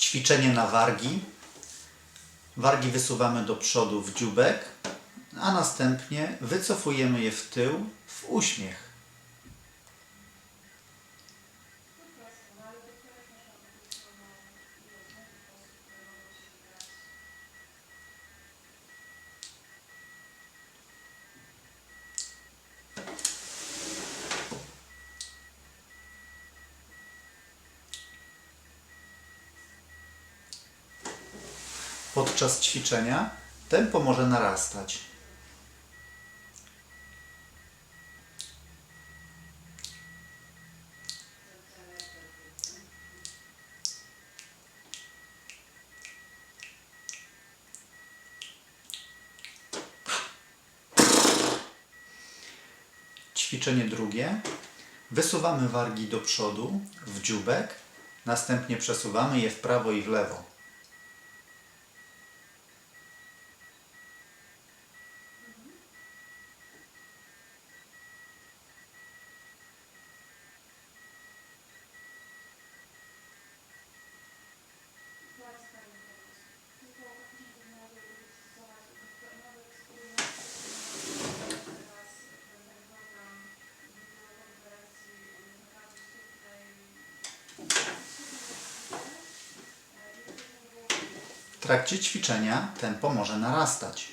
Ćwiczenie na wargi. Wargi wysuwamy do przodu w dziubek, a następnie wycofujemy je w tył w uśmiech. Podczas ćwiczenia tempo może narastać. Ćwiczenie drugie. Wysuwamy wargi do przodu w dziubek, następnie przesuwamy je w prawo i w lewo. W trakcie ćwiczenia tempo może narastać.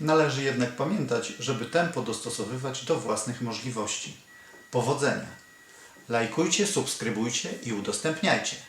Należy jednak pamiętać, żeby tempo dostosowywać do własnych możliwości. Powodzenia! Lajkujcie, subskrybujcie i udostępniajcie.